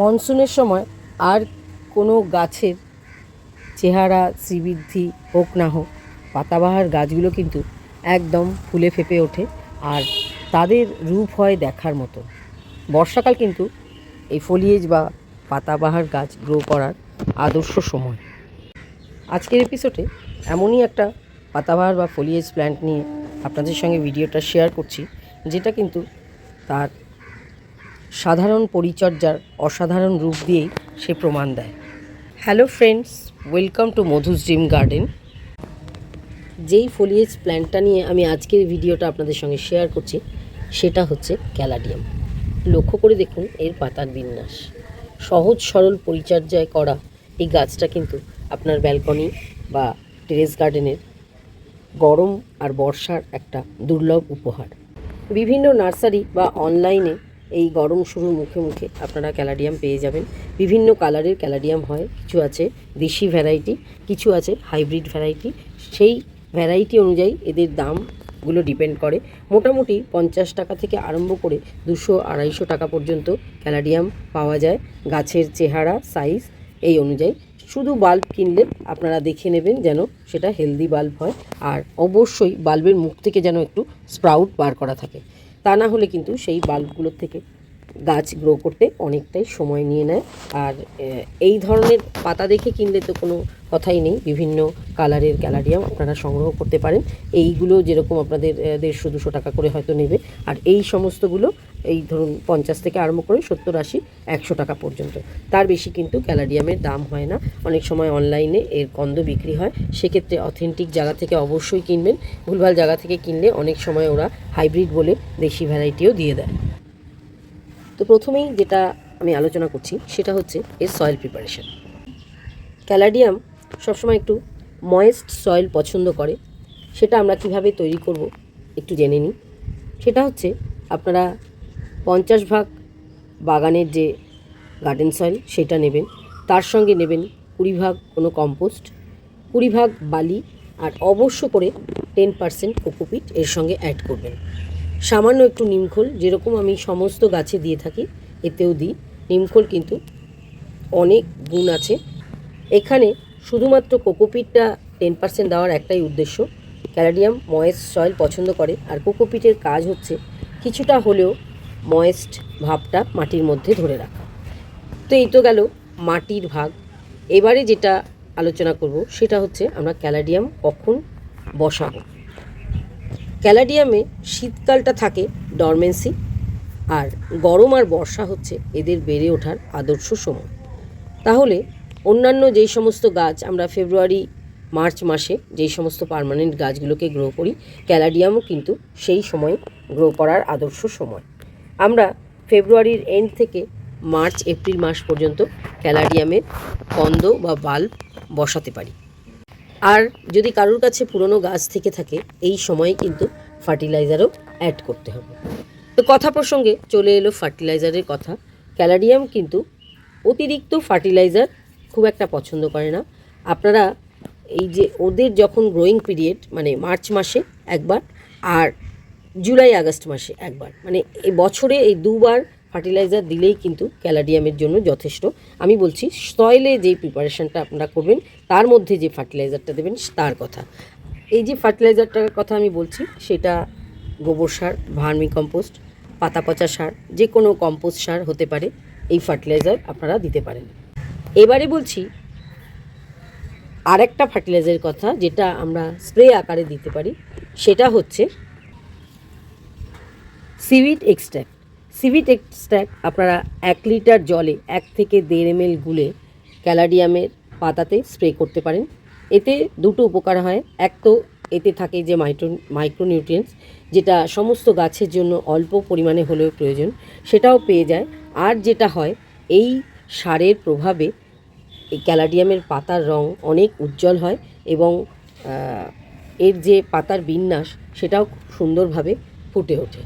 মনসুনের সময় আর কোনো গাছের চেহারা, শ্রীবৃদ্ধি হোক না হোক, পাতাবাহার গাছগুলো কিন্তু একদম ফুলে ফেপে ওঠে আর তাদের রূপ হয় দেখার মতো। বর্ষাকাল কিন্তু এই ফলিয়েজ বা পাতাবাহার গাছ গ্রো করার আদর্শ সময়। আজকের এপিসোডে এমনই একটা পাতাবাহার বা ফলিয়েজ প্ল্যান্ট নিয়ে আপনাদের সঙ্গে ভিডিওটা শেয়ার করছি, যেটা কিন্তু তার সাধারণ পরিচর্যার অসাধারণ রূপ দিয়েই সে প্রমাণ দেয়। Hello friends welcome to Madhu's dream garden যেই ফলিয়েজ প্ল্যান্টটা নিয়ে আমি আজকের ভিডিওটা আপনাদের সঙ্গে শেয়ার করছি, সেটা হচ্ছে ক্যালাডিয়াম লক্ষ্য করে দেখুন, এর পাতার বিন্যাস। সহজ সরল পরিচর্যায় করা এই গাছটা কিন্তু আপনার ব্যালকনি বা টেরেস গার্ডেনের গরম আর বর্ষার একটা দুর্লভ উপহার। বিভিন্ন নার্সারি বা অনলাইনে এই গরম শুরুর মুখে মুখে আপনারা ক্যালাডিয়াম পেয়ে যাবেন। বিভিন্ন কালারের ক্যালাডিয়াম হয়, কিছু আছে দেশি ভ্যারাইটি কিছু আছে হাইব্রিড ভ্যারাইটি সেই ভ্যারাইটি অনুযায়ী এদের দামগুলো ডিপেন্ড করে। মোটামুটি পঞ্চাশ টাকা থেকে আরম্ভ করে দুশো আড়াইশো টাকা পর্যন্ত ক্যালাডিয়াম পাওয়া যায়। গাছের চেহারা সাইজ এই অনুযায়ী। শুধু বাল্ব কিনলে আপনারা দেখে নেবেন যেন সেটা হেলদি বাল্ব হয়। আর অবশ্যই বাল্বের মুখ থেকে যেন একটু স্প্রাউট বার করা থাকে। তা না হলে কিন্তু সেই বাল্বগুলোর থেকে গাছ গ্রো করতে অনেকটাই সময় নিয়ে নেয়। আর এই ধরনের পাতা দেখে কিনলে তো কোনো কথাই নেই। বিভিন্ন কালারের গ্যালারিয়াম আপনারা সংগ্রহ করতে পারেন। এইগুলো যেরকম আপনাদের দেড়শো দুশো টাকা করে হয়তো নেবে। আর এই সমস্তগুলো এই ধরুন পঞ্চাশ থেকে আরম্ভ করে সত্তর, আশি, একশো টাকা পর্যন্ত। তার বেশি কিন্তু ক্যালাডিয়ামের দাম হয় না। অনেক সময় অনলাইনে এর কন্দ বিক্রি হয়। সেক্ষেত্রে অথেন্টিক জায়গা থেকে অবশ্যই কিনবেন। ভুলভাল জায়গা থেকে কিনলে অনেক সময় ওরা হাইব্রিড বলে দেশি ভ্যারাইটিও দিয়ে দেয়। তো প্রথমেই যেটা আমি আলোচনা করছি, সেটা হচ্ছে এর সয়েল প্রিপারেশন ক্যালাডিয়াম সবসময় একটু ময়েস্ট সয়েল পছন্দ করে। সেটা আমরা কীভাবে তৈরি করব একটু জেনে নিই। সেটা হচ্ছে আপনারা পঞ্চাশ ভাগ বাগানের যে গার্ডেন সয়েল, সেটা নেবেন। তার সঙ্গে নেবেন কুড়ি ভাগ কোনো কম্পোস্ট, কুড়ি ভাগ বালি, আর অবশ্য করে টেন পার্সেন্ট কোকোপিট এর সঙ্গে অ্যাড করবেন। সামান্য একটু নিমখোল যেরকম আমি সমস্ত গাছে দিয়ে থাকি, এতেও দিই। নিমখোল কিন্তু অনেক গুণ আছে। এখানে শুধুমাত্র কোকোপিটটা টেন পার্সেন্ট দেওয়ার একটাই উদ্দেশ্য, ক্যালাডিয়াম ময়েস্ট সয়েল পছন্দ করে। আর কোকোপিটের কাজ হচ্ছে কিছুটা হলেও ময়েস্ট ভাবটা মাটির মধ্যে ধরে রাখা। তো এই তো গেল মাটির ভাগ। এবারে যেটা আলোচনা করব সেটা হচ্ছে আমরা ক্যালাডিয়াম কখন বসাবো। ক্যালাডিয়ামে শীতকালটা থাকে ডরমেন্সি আর গরম আর বর্ষা হচ্ছে এদের বেড়ে ওঠার আদর্শ সময়। তাহলে অন্যান্য যেই সমস্ত গাছ আমরা ফেব্রুয়ারি, মার্চ মাসে যেই সমস্ত পার্মানেন্ট গাছগুলোকে গ্রো করি, ক্যালাডিয়ামও কিন্তু সেই সময় গ্রো করার আদর্শ সময়। আমরা ফেব্রুয়ারির এন্ড থেকে মার্চ, এপ্রিল মাস পর্যন্ত ক্যালাডিয়ামের কন্দ বা বাল্ব বসাতে পারি। আর যদি কারোর কাছে পুরনো গাছ থেকে থাকে, এই সময়ে কিন্তু ফার্টিলাইজারও অ্যাড করতে হবে। তো কথা প্রসঙ্গে চলে এলো ফার্টিলাইজারের কথা। ক্যালাডিয়াম কিন্তু অতিরিক্ত ফার্টিলাইজার খুব একটা পছন্দ করে না। আপনারা এই যে ওদের যখন গ্রোয়িং পিরিয়ড মানে মার্চ মাসে একবার, আর জুলাই, আগস্ট মাসে একবার। মানে এই বছরে এই দুবার ফার্টিলাইজার দিলেই কিন্তু ক্যালাডিয়ামের জন্য যথেষ্ট। আমি বলছি, সয়েলে যে প্রিপারেশনটা আপনারা করবেন, তার মধ্যে যে ফার্টিলাইজারটা দেবেন, তার কথা। এই যে ফার্টিলাইজারটার কথা আমি বলছি, সেটা গোবর সার, ভার্মি কম্পোস্ট, পাতা পচা সার, যে কোনো কম্পোস্ট সার হতে পারে, এই ফার্টিলাইজার আপনারা দিতে পারেন। এবারে বলছি, আরেকটা ফার্টিলাইজারের কথা, যেটা আমরা স্প্রে আকারে দিতে পারি, সেটা হচ্ছে সিভিট এক্সট্র্যাক্ট সিভিট এক্সট্র্যাক্ট আপনারা এক লিটার জলে এক থেকে দেড় এম গুলে ক্যালাডিয়ামের পাতাতে স্প্রে করতে পারেন। এতে দুটো উপকার হয়। এক তো এতে থাকে যে মাইক্রো মাইক্রোনিউট্রিয়েন্টস, যেটা সমস্ত গাছের জন্য অল্প পরিমাণে হলেও প্রয়োজন, সেটাও পেয়ে যায়। আর যেটা হয়, এই সারের প্রভাবে এই ক্যালাডিয়ামের পাতার রং অনেক উজ্জ্বল হয় এবং এর যে পাতার বিন্যাস, সেটাও খুব সুন্দরভাবে ফুটে ওঠে।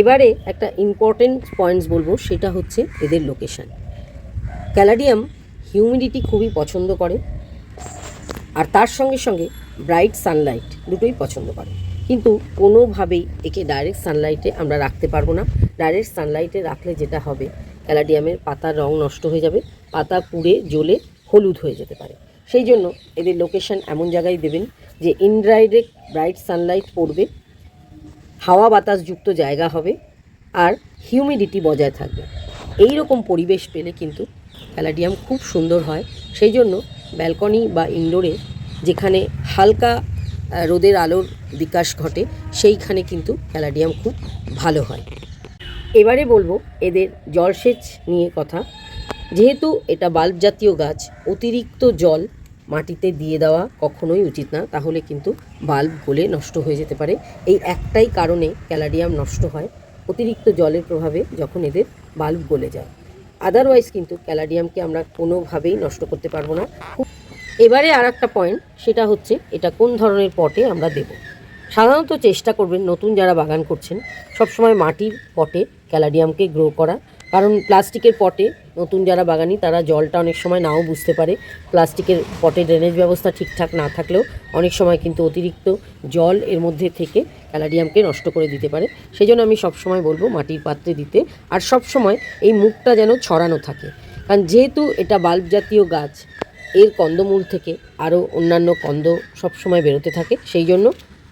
এবারে একটা ইম্পর্টেন্ট পয়েন্টস বলব, সেটা হচ্ছে এদের লোকেশান ক্যালাডিয়াম হিউমিডিটি খুবই পছন্দ করে, আর তার সঙ্গে সঙ্গে ব্রাইট সানলাইট দুটোই পছন্দ করে। কিন্তু কোনোভাবেই একে ডাইরেক্ট সানলাইটে আমরা রাখতে পারব না। ডাইরেক্ট সানলাইটে রাখলে যেটা হবে ক্যালাডিয়ামের পাতার রং নষ্ট হয়ে যাবে, পাতা পুড়ে, জ্বলে, হলুদ হয়ে যেতে পারে। সেই জন্য এদের লোকেশন এমন জায়গায় দেবেন যে ইনডাইরেক্ট ব্রাইট সানলাইট পড়বে হাওয়া বাতাসযুক্ত জায়গা হবে আর হিউমিডিটি বজায় থাকবে। এই রকম পরিবেশ পেলে কিন্তু ক্যালাডিয়াম খুব সুন্দর হয়। সেই জন্য ব্যালকনি বা ইনডোরে যেখানে হালকা রোদের আলোর বিকাশ ঘটে, সেইখানে কিন্তু ক্যালাডিয়াম খুব ভালো হয়। এবারে বলব এদের জলসেচ নিয়ে কথা। যেহেতু এটা বাল্ব জাতীয় গাছ, অতিরিক্ত জল মাটিতে দিয়ে দেওয়া কখনোই উচিত না। তাহলে কিন্তু বাল্ব গলে নষ্ট হয়ে যেতে পারে। এই একটাই কারণে ক্যালাডিয়াম নষ্ট হয় অতিরিক্ত জলের প্রভাবে যখন এদের বাল্ব গলে যায়। আদারওয়াইজ কিন্তু ক্যালাডিয়ামকে আমরা কোনোভাবেই নষ্ট করতে পারব না। এবারে আর একটা পয়েন্ট সেটা হচ্ছে এটা কোন ধরনের পটে আমরা দেব। সাধারণত চেষ্টা করবেন নতুন যারা বাগান করছেন, সবসময় মাটির পটে ক্যালাডিয়ামকে গ্রো করা। কারণ প্লাস্টিকের পটে নতুন যারা বাগানি, তারা জলটা অনেক সময় নাও বুঝতে পারে। প্লাস্টিকের পটে ড্রেনেজ ব্যবস্থা ঠিকঠাক না থাকলেও অনেক সময় কিন্তু অতিরিক্ত জল এর মধ্যে থেকে ক্যালাডিয়ামকে নষ্ট করে দিতে পারে। সেই জন্য আমি সবসময় বলব মাটির পাত্রে দিতে। আর সবসময় এই মুখটা যেন ছড়ানো থাকে। কারণ যেহেতু এটা বাল্ব জাতীয় গাছ, এর কন্দমূল থেকে আরও অন্যান্য কন্দ সবসময় বেরোতে থাকে। সেই জন্য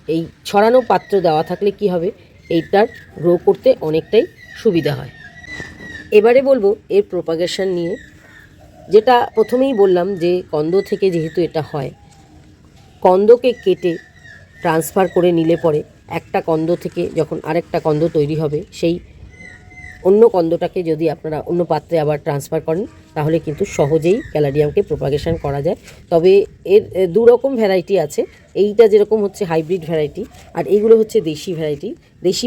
এই ছড়ানো পাত্র দেওয়া থাকলে কি হবে? এইটার গ্রো করতে অনেকটাই সুবিধা হয়। এবারে বলব এর প্রোপাগেশন নিয়ে যেটা প্রথমেই বললাম যে কন্দ থেকে যেহেতু এটা হয় কন্দকে কেটে ট্রান্সফার করে নিলে পরে একটা কন্দ থেকে যখন আরেকটা কন্দ তৈরি হবে সেই অন্য কন্দটাকে যদি আপনারা অন্য পাত্রে আবার ট্রান্সফার করেন তাহলে কিন্তু সহজেই ক্যালাডিয়ামকে প্রোপাগেশন করা যায়। তবে এর এ, দু রকম ভ্যারাইটি আছে। এইটা যেরকম হচ্ছে হাইব্রিড ভ্যারাইটি আর এইগুলো হচ্ছে দেশি ভ্যারাইটি দেশি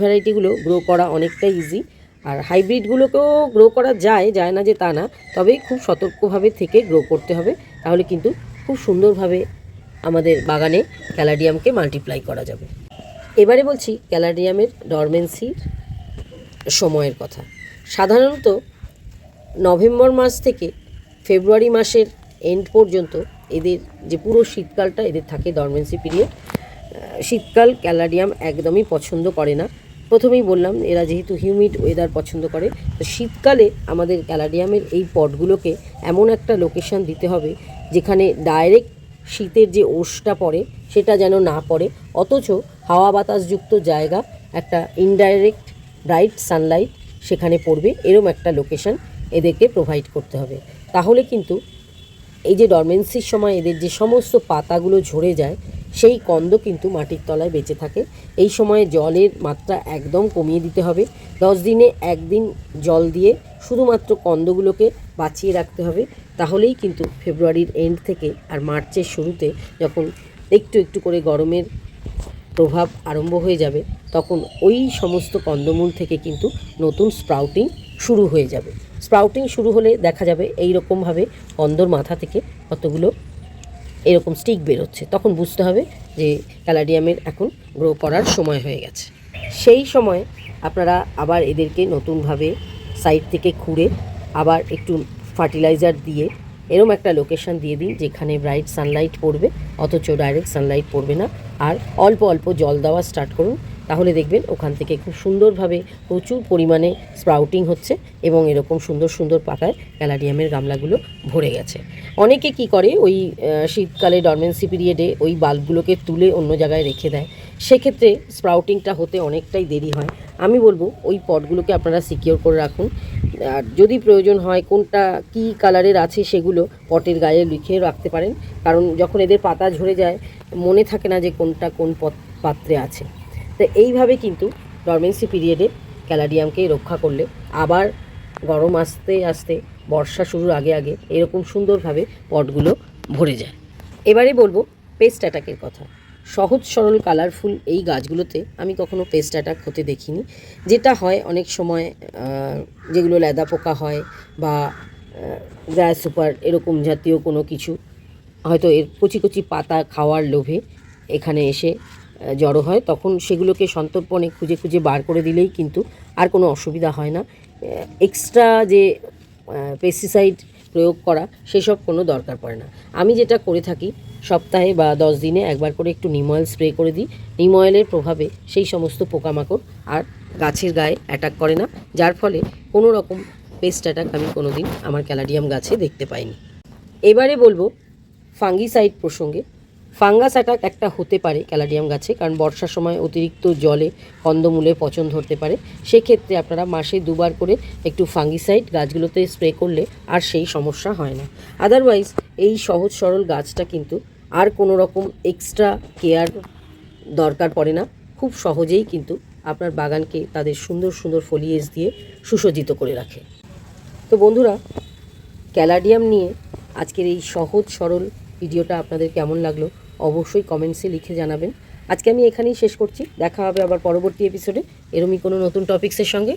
ভ্যারাইটিগুলো গ্রো করা অনেকটা ইজি আর হাইব্রিডগুলোকেও গ্রো করা যায় যায় না যে তা না তবে খুব সতর্কভাবে থেকে গ্রো করতে হবে। তাহলে কিন্তু খুব সুন্দরভাবে আমাদের বাগানে ক্যালাডিয়ামকে মাল্টিপ্লাই করা যাবে। এবারে বলছি ক্যালাডিয়ামের ডরমেন্সির সময়ের কথা। সাধারণত নভেম্বর মাস থেকে ফেব্রুয়ারি মাসের এন্ড পর্যন্ত এদের যে পুরো শীতকালটা এদের থাকে ডরমেন্সি পিরিয়ড শীতকাল ক্যালাডিয়াম একদমই পছন্দ করে না। প্রথমেই বললাম, এরা যেহেতু হিউমিড ওয়েদার পছন্দ করে, তো শীতকালে আমাদের ক্যালাডিয়ামের এই পটগুলোকে এমন একটা লোকেশন দিতে হবে, যেখানে ডাইরেক্ট শীতের যে ওষটা পড়ে, সেটা যেন না পড়ে। অথচ হাওয়া বাতাসযুক্ত জায়গা, একটা ইনডাইরেক্ট ব্রাইট সানলাইট সেখানে পড়বে, এরম একটা লোকেশন এদেরকে প্রোভাইড করতে হবে। তাহলে কিন্তু এই যে ডরমেন্সির সময় এদের যে সমস্ত পাতাগুলো ঝরে যায়, সেই কন্দ কিন্তু মাটির তলায় বেঁচে থাকে। এই সময়ে জলের মাত্রা একদম কমিয়ে দিতে হবে। দশ দিনে একদিন জল দিয়ে শুধুমাত্র কন্দগুলোকে বাঁচিয়ে রাখতে হবে। তাহলেই কিন্তু ফেব্রুয়ারির এন্ড থেকে আর মার্চের শুরুতে যখন একটু একটু করে গরমের প্রভাব আরম্ভ হয়ে যাবে, তখন ওই সমস্ত কন্দমূল থেকে কিন্তু নতুন স্প্রাউটিং শুরু হয়ে যাবে। স্প্রাউটিং শুরু হলে দেখা যাবে এই রকমভাবে কন্দর মাথা থেকে কতগুলো এরকম স্টিক বেরোচ্ছে। তখন বুঝতে হবে যে ক্যালাডিয়ামের এখন গ্রো করার সময় হয়ে গেছে। সেই সময় আপনারা আবার এদেরকে নতুনভাবে সাইড থেকে খুঁড়ে আবার একটু ফার্টিলাইজার দিয়ে এরম একটা লোকেশন দিয়ে দিন যেখানে ব্রাইট সানলাইট পড়বে, অথচ ডাইরেক্ট সানলাইট পড়বে না। আর অল্প অল্প জল দেওয়া স্টার্ট করুন। তাহলে দেখবেন ওখান থেকে খুব সুন্দরভাবে প্রচুর পরিমাণে স্প্রাউটিং হচ্ছে এবং এরকম সুন্দর সুন্দর পাতায় ক্যালাডিয়ামের গামলাগুলো ভরে গেছে। অনেকে কি করে ওই শীতকালে ডরমেন্সি পিরিয়ডে ওই বাল্বগুলোকে তুলে অন্য জায়গায় রেখে দেয়। সেক্ষেত্রে স্প্রাউটিংটা হতে অনেকটাই দেরি হয়। আমি বলব ওই পটগুলোকে আপনারা সিকিওর করে রাখুন। আর যদি প্রয়োজন হয় কোনটা, কি কালারের আছে সেগুলো পটের গায়ে লিখে রাখতে পারেন। কারণ যখন এদের পাতা ঝরে যায়, মনে থাকে না যে কোনটা কোন পত- পাত্রে আছে। তো এইভাবে কিন্তু ডরমেন্সি পিরিয়ডে ক্যালাডিয়ামকে রক্ষা করলে আবার গরম আসতে আসতে, বর্ষা শুরুর আগে আগে এরকম সুন্দরভাবে পটগুলো ভরে যায়। এবারে বলব পেস্ট অ্যাটাকের কথা। সহজ সরল কালারফুল এই গাছগুলোতে আমি কখনো পেস্ট অ্যাটাক হতে দেখিনি। যেটা হয় অনেক সময় যেগুলো লেদা পোকা হয় বা গ্রাস সুপার এরকম জাতীয় কোনো কিছু, হয়তো এর কচি কচি পাতা খাওয়ার লোভে এখানে এসে জড়ো হয়, তখন সেগুলোকে সন্তর্পণে খুঁজে খুঁজে বার করে দিলেই কিন্তু আর কোনো অসুবিধা হয় না। এক্সট্রা যে পেস্টিসাইড প্রয়োগ করা, সেসব কোনো দরকার পড়ে না। আমি যেটা করে থাকি, সপ্তাহে বা দশ দিনে একবার করে একটু নিম অয়েল স্প্রে করে দিই। নিম অয়েলের প্রভাবে সেই সমস্ত পোকামাকড় আর গাছের গায়ে অ্যাটাক করে না। যার ফলে কোনো রকম পেস্ট অ্যাটাক আমি কোনো দিন আমার ক্যালাডিয়াম গাছে দেখতে পাইনি। এবারে বলব ফাঙ্গিসাইড প্রসঙ্গে ফাঙ্গাস অ্যাটাক একটা হতে পারে ক্যালাডিয়াম গাছে, কারণ বর্ষার সময় অতিরিক্ত জলে কন্দমূলে পচন ধরতে পারে। সেক্ষেত্রে আপনারা মাসে দুবার করে একটু ফাঙ্গিসাইড গাছগুলোতে স্প্রে করলে আর সেই সমস্যা হয় না। আদারওয়াইজ এই সহজ সরল গাছটা কিন্তু আর কোনো রকম এক্সট্রা কেয়ার দরকার পড়ে না। খুব সহজেই কিন্তু আপনার বাগানকে তাদের সুন্দর সুন্দর ফলিয়েজ দিয়ে সুসজ্জিত করে রাখে। তো বন্ধুরা, ক্যালাডিয়াম নিয়ে আজকের এই সহজ সরল ভিডিওটা আপনাদের কেমন লাগল? অবশ্যই কমেন্টসে লিখে জানাবেন। আজকে আমি এখানেই শেষ করছি। দেখা হবে আবার পরবর্তী এপিসোডে এরমই কোনো নতুন টপিক্সের সঙ্গে।